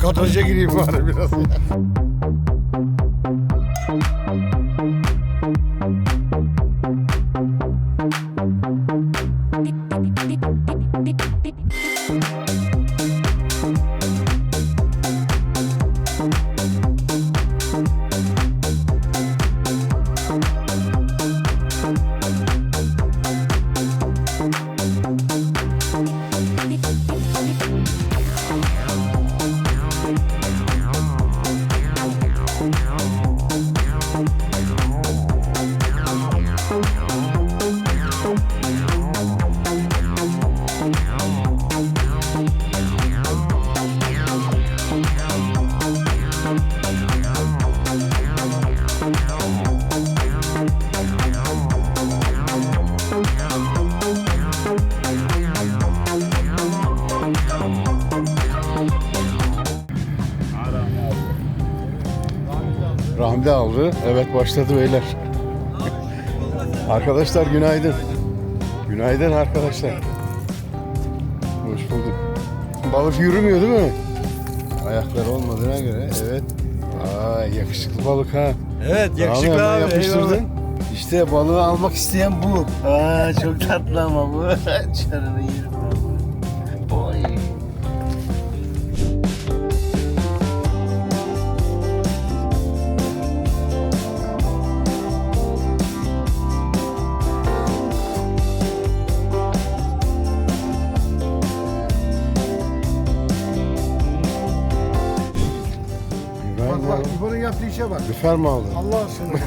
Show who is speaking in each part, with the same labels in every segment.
Speaker 1: Kadraja gireyim bari biraz. Evet başladı beyler. arkadaşlar günaydın. Günaydın arkadaşlar. Hoş bulduk. Balık yürümüyor değil mi? Ayakları olmadığına göre evet. Aa yakışıklı balık ha.
Speaker 2: Evet yakışıklı abi.
Speaker 1: yapıştırdın.
Speaker 2: eyvallah.
Speaker 1: İşte balığı almak isteyen bu.
Speaker 2: Aa çok tatlı ama bu. Çarını yerim
Speaker 3: yaptığı işe bak.
Speaker 1: Lüfer mi aldın?
Speaker 3: Allah aşkına.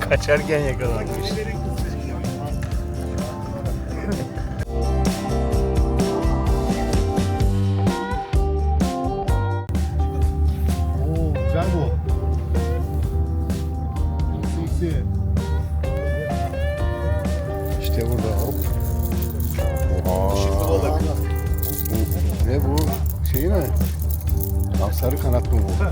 Speaker 2: Kaçarken yakalanmış.
Speaker 3: Oo güzel bu. Seksi.
Speaker 1: İşte burada hop. Oha. ne bu? Şey mi? Lan sarı kanat mı bu?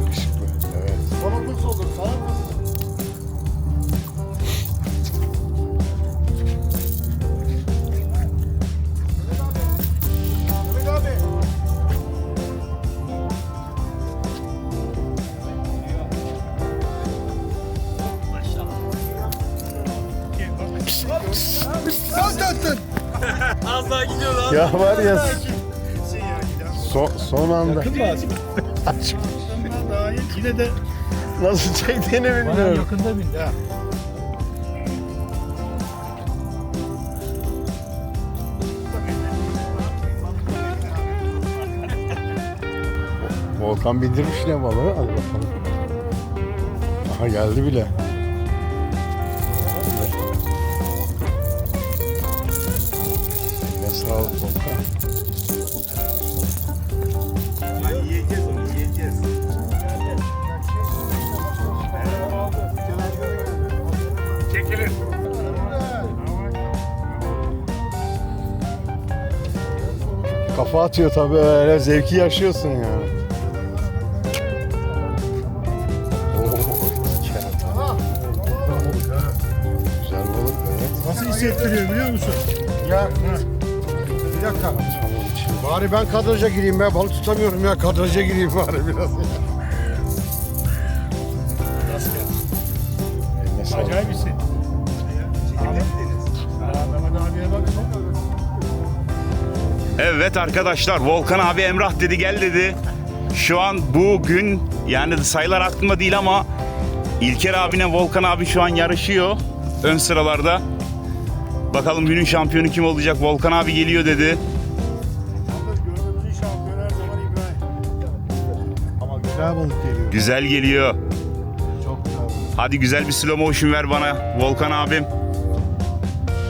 Speaker 1: Yakışıklı. Evet.
Speaker 3: Balık nasıl olur? Salak mısın?
Speaker 2: Az daha gidiyor lan.
Speaker 1: Ya var ya son, son anda
Speaker 3: Daha iyi. Yine de
Speaker 1: nasıl çektiğini bilmiyorum.
Speaker 3: yakında bindi ha.
Speaker 1: Volkan bindirmiş ne balığı? Hadi bakalım. Aha geldi bile. Ne sağlık Volkan. Kafa atıyor tabii öyle zevki yaşıyorsun yani. Oo, kerata. Güzel balık evet.
Speaker 3: Nasıl hissettiriyor biliyor musun? Ya bir dakika. Bari ben kadraja gireyim be. Balık tutamıyorum ya. Kadraja gireyim bari biraz.
Speaker 1: Eline
Speaker 4: Evet arkadaşlar Volkan abi Emrah dedi gel dedi. Şu an bugün yani sayılar aklımda değil ama İlker abine Volkan abi şu an yarışıyor ön sıralarda. Bakalım günün şampiyonu kim olacak? Volkan abi geliyor dedi.
Speaker 3: Güzel balık geliyor.
Speaker 4: Güzel geliyor.
Speaker 3: Çok güzel.
Speaker 4: Hadi güzel bir slow motion ver bana Volkan abim.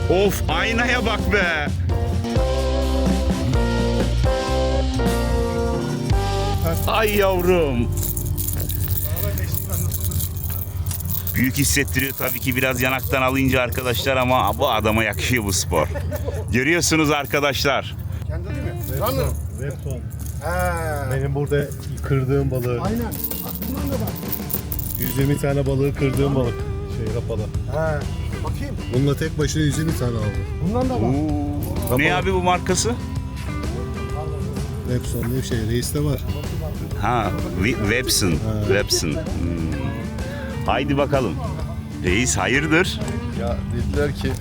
Speaker 4: Of aynaya bak be. Ay yavrum. Büyük hissettiriyor tabii ki biraz yanaktan alınca arkadaşlar ama bu adama yakışıyor bu spor. Görüyorsunuz arkadaşlar.
Speaker 3: Kendi değil mi? Runner.
Speaker 5: Webton.
Speaker 3: He.
Speaker 5: Benim burada kırdığım balığı,
Speaker 3: Aynen. Aklımdan da bak.
Speaker 5: 120 tane balığı kırdığım balık. Şey,
Speaker 3: kapalı.
Speaker 1: Ha.
Speaker 3: Bakayım.
Speaker 1: Bununla tek başına 150 tane aldım.
Speaker 3: Bundan da var.
Speaker 4: Oo. Ne abi bu markası?
Speaker 1: Repson diye bir şey. Reis'te var.
Speaker 4: Ha, Webson. Webson. Hmm. Haydi bakalım. Reis hayırdır?
Speaker 3: Ya dediler ki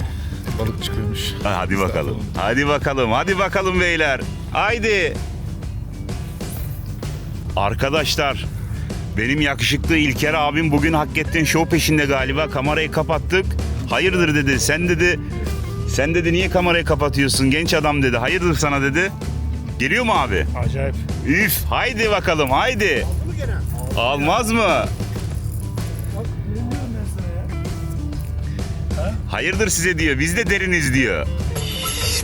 Speaker 3: balık çıkıyormuş.
Speaker 4: Ha, Hadi bakalım. Hadi bakalım. Hadi bakalım beyler. Haydi. Arkadaşlar benim yakışıklı İlker abim bugün hakikaten show peşinde galiba. Kamerayı kapattık. Hayırdır dedi. Sen dedi sen dedi niye kamerayı kapatıyorsun genç adam dedi. Hayırdır sana dedi. Geliyor mu abi?
Speaker 3: Acayip.
Speaker 4: Üf haydi bakalım haydi. Almaz mı? Hayırdır size diyor. Biz de deriniz diyor.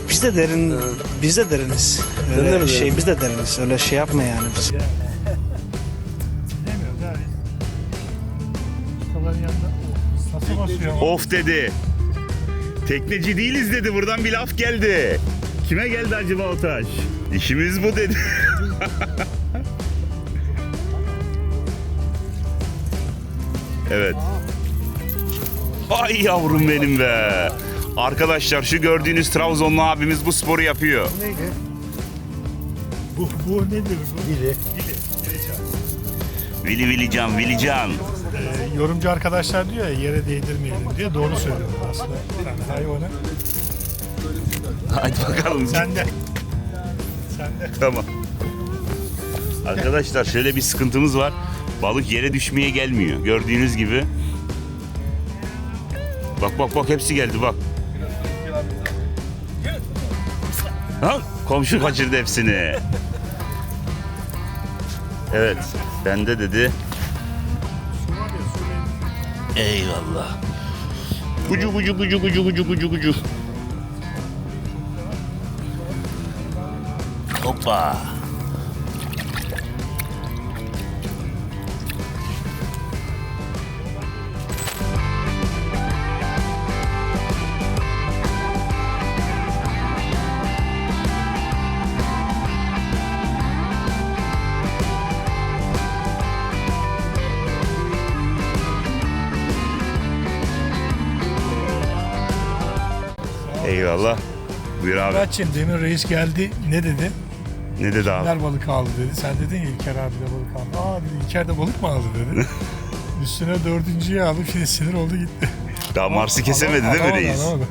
Speaker 5: Biz de derin, biz de deriniz. Öyle şey, biz de deriniz. Öyle şey yapma yani biz.
Speaker 3: Demiyoruz abi. Ustaların yanında nasıl basıyor?
Speaker 4: Of dedi. Tekneci değiliz dedi. Buradan bir laf geldi. Kime geldi acaba o taş? İşimiz bu dedi. evet. Ay yavrum benim be. Arkadaşlar şu gördüğünüz Trabzonlu abimiz bu sporu yapıyor.
Speaker 3: Neydi? Bu, bu nedir bu? Dili.
Speaker 4: Vili Vili Can, Vili Can.
Speaker 3: Ee, yorumcu arkadaşlar diyor ya yere değdirmeyelim diye doğru söylüyorlar aslında. Yani hayvanı.
Speaker 4: Hadi bakalım.
Speaker 3: Sen de. Sen de.
Speaker 4: Tamam. Arkadaşlar şöyle bir sıkıntımız var. Balık yere düşmeye gelmiyor. Gördüğünüz gibi. Bak bak bak hepsi geldi bak. Ha, komşu kaçırdı hepsini. Evet. Bende dedi. Eyvallah. Gucu gucu gucu gucu gucu gucu gucu. Hoppa. Eyvallah. Buyur abi.
Speaker 6: Muratçım demin reis geldi ne dedi?
Speaker 4: Ne dedi abi?
Speaker 6: Kimler balık aldı dedi. Sen dedin ya İlker abi de balık aldı. Aa dedi İlker de balık mı aldı dedi. Üstüne dördüncüyü aldım şimdi sinir oldu gitti.
Speaker 4: Daha Mars'ı kesemedi değil mi reis?
Speaker 6: alamadı.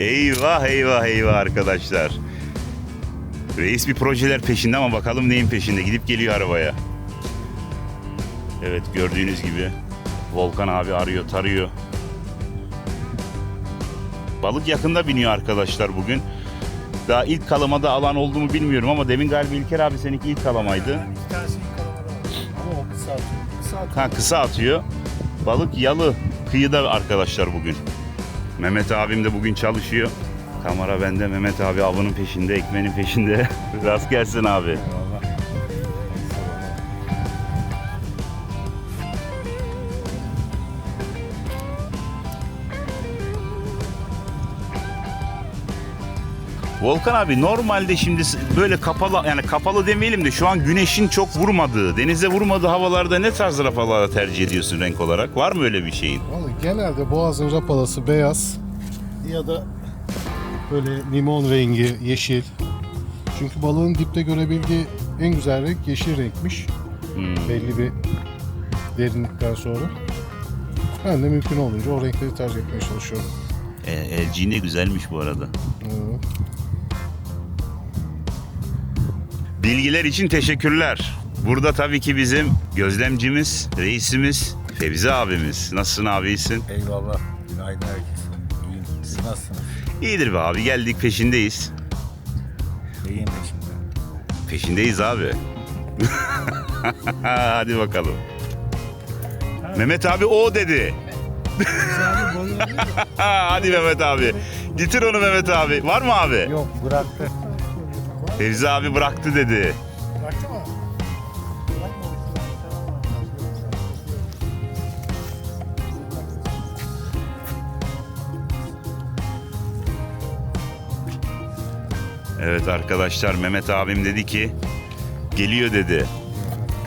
Speaker 4: Eyvah eyvah eyvah arkadaşlar. Reis bir projeler peşinde ama bakalım neyin peşinde. Gidip geliyor arabaya. Evet gördüğünüz gibi Volkan abi arıyor tarıyor. Balık yakında biniyor arkadaşlar bugün. Daha ilk kalamada alan oldu mu bilmiyorum ama demin galiba İlker abi seninki ilk kalamaydı.
Speaker 3: İki tanesi ilk kalamada. Ama o kısa atıyor. Kısa atıyor.
Speaker 4: Ha kısa atıyor. Balık yalı kıyıda arkadaşlar bugün. Mehmet abim de bugün çalışıyor. Kamera bende Mehmet abi avının peşinde, ekmeğinin peşinde. Rast gelsin abi. Volkan abi normalde şimdi böyle kapalı yani kapalı demeyelim de şu an güneşin çok vurmadığı, denize vurmadığı havalarda ne tarz rafalara tercih ediyorsun renk olarak? Var mı öyle bir şeyin?
Speaker 1: Vallahi genelde boğazın rapalası beyaz ya da böyle limon rengi, yeşil. Çünkü balığın dipte görebildiği en güzel renk yeşil renkmiş.
Speaker 4: Hmm.
Speaker 1: Belli bir derinlikten sonra. Ben de mümkün olunca o renkleri tercih etmeye çalışıyorum.
Speaker 4: E, elciğin de güzelmiş bu arada.
Speaker 1: Evet.
Speaker 4: Bilgiler için teşekkürler. Burada tabii ki bizim gözlemcimiz, reisimiz, Fevzi abimiz. Nasılsın abi iyisin?
Speaker 7: Eyvallah. Günaydın herkese. İyiyim. Siz nasılsınız?
Speaker 4: İyidir be abi geldik peşindeyiz.
Speaker 7: İyiyim de şimdi.
Speaker 4: Peşindeyiz abi. Hadi bakalım. Mehmet abi o dedi. Hadi Mehmet abi. Getir onu Mehmet abi. Var mı abi?
Speaker 7: Yok bıraktı.
Speaker 4: Fevzi abi bıraktı dedi.
Speaker 3: Bıraktı mı?
Speaker 4: Evet arkadaşlar Mehmet abim dedi ki geliyor dedi.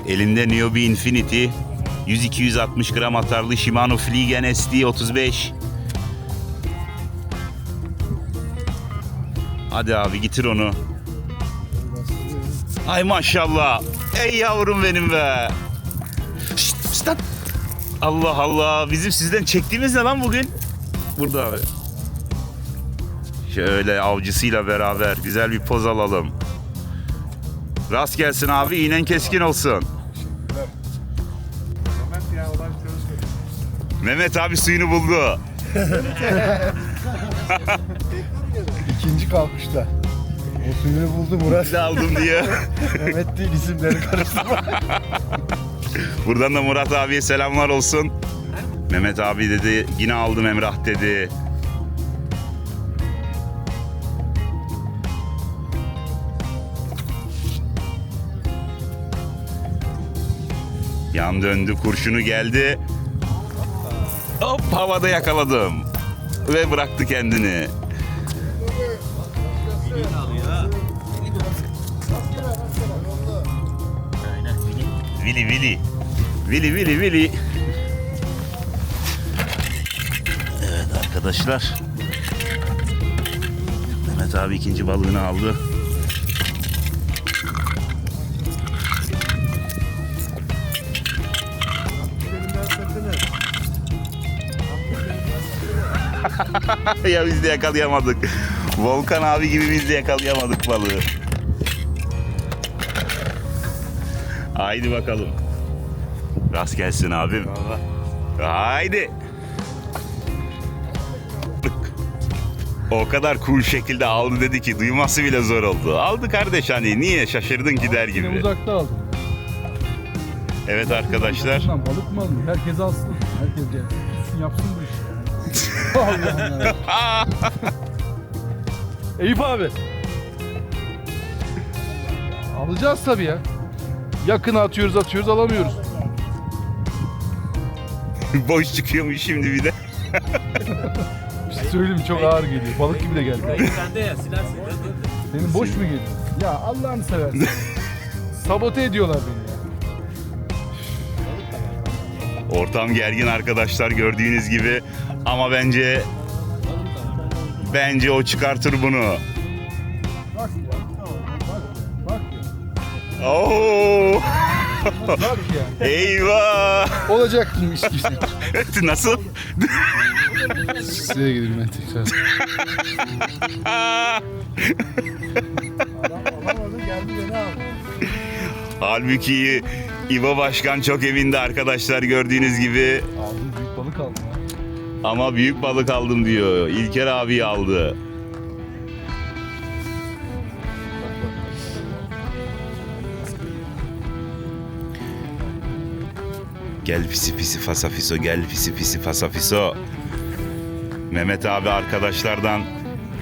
Speaker 4: Elinde Niobe Infinity 100-260 gram atarlı Shimano Fliegen SD 35. Hadi abi getir onu. Ay maşallah. Ey yavrum benim be. Şşt, şşt. Allah Allah. Bizim sizden çektiğimiz ne lan bugün? Burada abi. Şöyle avcısıyla beraber güzel bir poz alalım. Rast gelsin abi. iğnen keskin olsun. Mehmet abi suyunu buldu.
Speaker 1: İkinci kalkışta. O suyunu buldu Murat.
Speaker 4: Ne aldım diye.
Speaker 1: Mehmet değil isimleri karıştırma.
Speaker 4: Buradan da Murat abiye selamlar olsun. Mehmet abi dedi yine aldım Emrah dedi. Yan döndü kurşunu geldi. Hop havada yakaladım. Ve bıraktı kendini. Vili Vili. Vili Vili Vili. Evet arkadaşlar. Mehmet abi ikinci balığını aldı. ya biz de yakalayamadık. Volkan abi gibi biz de yakalayamadık balığı. Haydi bakalım. Rast gelsin abim. Haydi. O kadar cool şekilde aldı dedi ki duyması bile zor oldu. Aldı kardeş hani niye şaşırdın ki der gibi.
Speaker 8: Uzakta aldım.
Speaker 4: Evet arkadaşlar.
Speaker 8: Balık mı aldım? Herkes alsın. Herkes gelsin. Yapsın bu işi. Allah'ım ya. Eyüp abi. Alacağız tabii ya. Yakına atıyoruz atıyoruz alamıyoruz.
Speaker 4: Boş çıkıyormuş şimdi bir de.
Speaker 8: Bir şey söyleyeyim çok ağır geliyor. Balık gibi de geldi. Senin boş mu geliyor? Ya Allah'ını seversen. Sabote ediyorlar beni ya.
Speaker 4: Ortam gergin arkadaşlar gördüğünüz gibi. Ama bence bence o çıkartır bunu. Oo!
Speaker 8: Bak ya.
Speaker 4: Eyvah!
Speaker 8: Olacakmış gibi.
Speaker 4: Nasıl?
Speaker 8: Size gidelim ben tekrar.
Speaker 4: Halbuki İbo Başkan çok evinde arkadaşlar gördüğünüz gibi.
Speaker 8: Aldım büyük balık aldım.
Speaker 4: Ama büyük balık aldım diyor. İlker abi aldı. Gel pisi pisi fasafiso gel pisi pisi fasafiso. Mehmet abi arkadaşlardan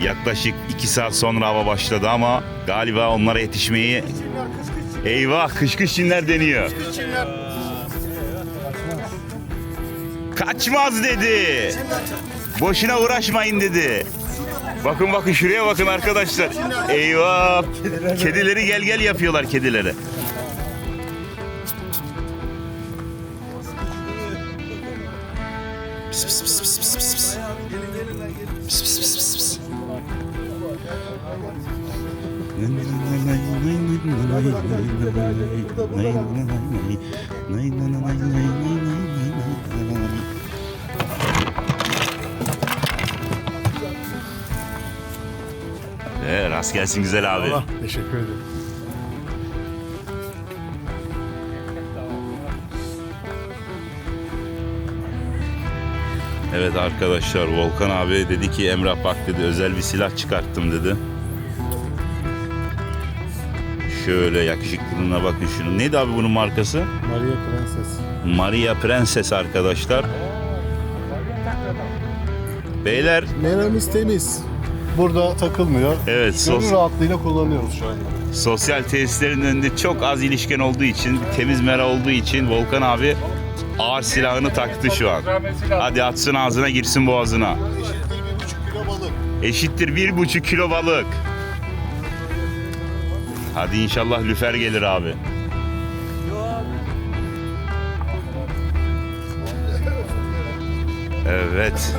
Speaker 4: yaklaşık 2 saat sonra hava başladı ama galiba onlara yetişmeyi Eyvah kış kış çinler deniyor. Kaçmaz dedi. Boşuna uğraşmayın dedi. Bakın bakın şuraya bakın arkadaşlar. Eyvah. Kedileri gel gel yapıyorlar kedileri. Ee, rast gelsin güzel abi.
Speaker 1: Allah teşekkür ederim.
Speaker 4: Evet arkadaşlar Volkan abi dedi ki Emrah bak dedi özel bir silah çıkarttım dedi. Şöyle yakışıklılığına bakın şunu. Neydi abi bunun markası?
Speaker 1: Maria Prenses.
Speaker 4: Maria Prenses arkadaşlar. Beyler
Speaker 1: Meramiz temiz. Burada takılmıyor.
Speaker 4: evet sos-
Speaker 1: Gönül rahatlığıyla kullanıyoruz şu anda.
Speaker 4: sosyal tesislerin önünde çok az ilişkin olduğu için, bir temiz mera olduğu için Volkan abi ağır silahını taktı şu an. Hadi atsın ağzına girsin boğazına.
Speaker 1: kilo balık.
Speaker 4: Eşittir bir buçuk kilo balık. Hadi inşallah lüfer gelir abi. Evet.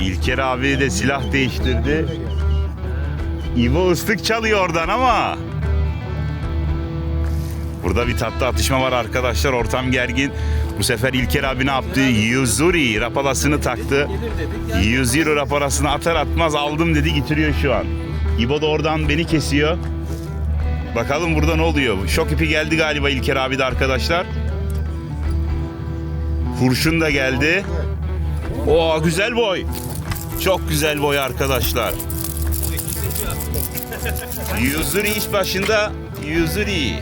Speaker 4: İlker abi de silah değiştirdi. İvo ıslık çalıyor oradan ama. Burada bir tatlı atışma var arkadaşlar. Ortam gergin. Bu sefer İlker abi ne yaptı? Yuzuri rapalasını taktı. Yuzuri rapalasını atar atmaz aldım dedi getiriyor şu an. İbo da oradan beni kesiyor. Bakalım burada ne oluyor? Şok ipi geldi galiba İlker abi de arkadaşlar. Kurşun da geldi. Oo güzel boy. Çok güzel boy arkadaşlar. Yuzuri iş başında. Yuzuri.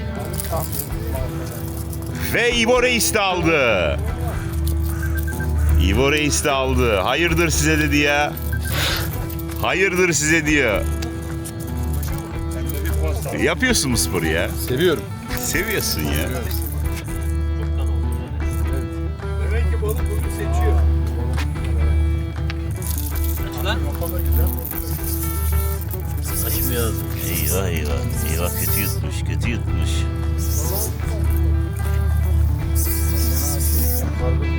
Speaker 4: Ve İbo Reis de aldı. İbo Reis de aldı. Hayırdır size dedi ya. Hayırdır size diyor. Yapıyorsun mu sporu ya?
Speaker 1: Seviyorum.
Speaker 4: Seviyorsun ya.
Speaker 2: Açmıyor. Eyvah eyvah. Eyvah kötü yutmuş, kötü yutmuş.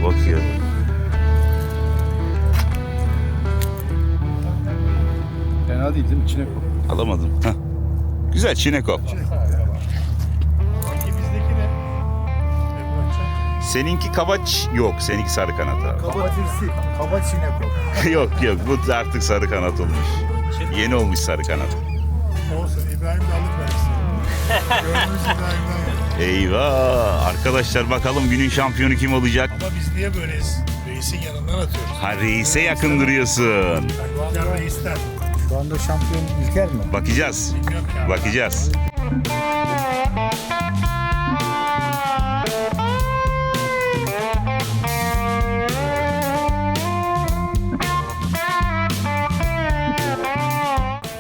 Speaker 4: Bakıyor.
Speaker 8: Fena değil değil mi? İçine koy.
Speaker 4: Alamadım. Heh. Güzel çinekop. Seninki kabaç yok. Seninki sarı kanat abi.
Speaker 7: Kabatirsi. Kaba çineko.
Speaker 4: yok yok bu artık sarı kanat olmuş. Yeni olmuş sarı kanat.
Speaker 3: Olsun İbrahim de İbrahim'den.
Speaker 4: Eyvah! Arkadaşlar bakalım günün şampiyonu kim olacak?
Speaker 3: Ama biz niye böyleyiz? Reisin yanından atıyoruz.
Speaker 4: Ha reise yakın duruyorsun.
Speaker 3: İlker reisten.
Speaker 7: Şu anda şampiyon İlker mi?
Speaker 4: Bakacağız. Bakacağız.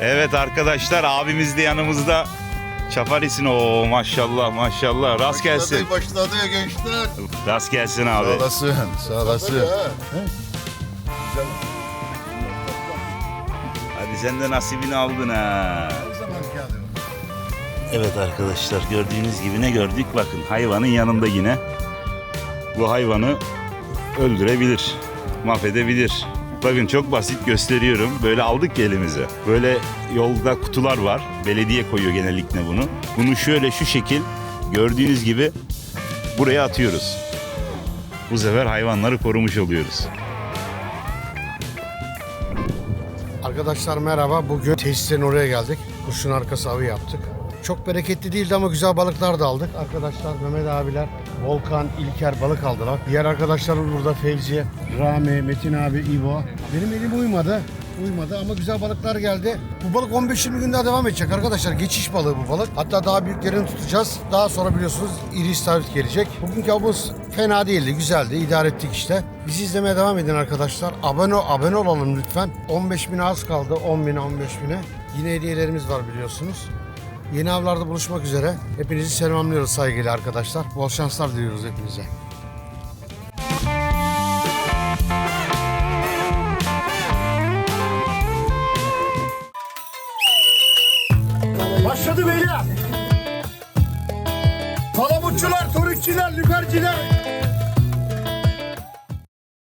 Speaker 4: Evet arkadaşlar abimiz de yanımızda. Çaparis'in o maşallah maşallah. Rast gelsin.
Speaker 1: Başladı ya gençler.
Speaker 4: Rast gelsin abi.
Speaker 1: Sağ olasın. Sağ olasın.
Speaker 4: Hadi sen de nasibini aldın ha. Evet arkadaşlar gördüğünüz gibi ne gördük? Bakın hayvanın yanında yine. Bu hayvanı öldürebilir, mahvedebilir. Bakın çok basit gösteriyorum. Böyle aldık ki elimize. Böyle yolda kutular var. Belediye koyuyor genellikle bunu. Bunu şöyle şu şekil gördüğünüz gibi buraya atıyoruz. Bu sefer hayvanları korumuş oluyoruz.
Speaker 9: Arkadaşlar merhaba. Bugün tesislerin oraya geldik. Kuşun arkası avı yaptık. Çok bereketli değildi ama güzel balıklar da aldık. Arkadaşlar Mehmet abiler, Volkan, İlker balık aldılar. Diğer arkadaşlarım burada Fevzi, Rami, Metin abi, İbo. Benim elim uymadı. Uymadı ama güzel balıklar geldi. Bu balık 15-20 gün daha devam edecek arkadaşlar. Geçiş balığı bu balık. Hatta daha büyüklerini tutacağız. Daha sonra biliyorsunuz iri istavrit gelecek. Bugünkü avımız fena değildi, güzeldi. İdare ettik işte. Bizi izlemeye devam edin arkadaşlar. Abone, abone olalım lütfen. 15 bin az kaldı. 10 bin 15 bine. Yine hediyelerimiz var biliyorsunuz. Yeni avlarda buluşmak üzere. Hepinizi selamlıyoruz saygıyla arkadaşlar. Bol şanslar diliyoruz hepinize.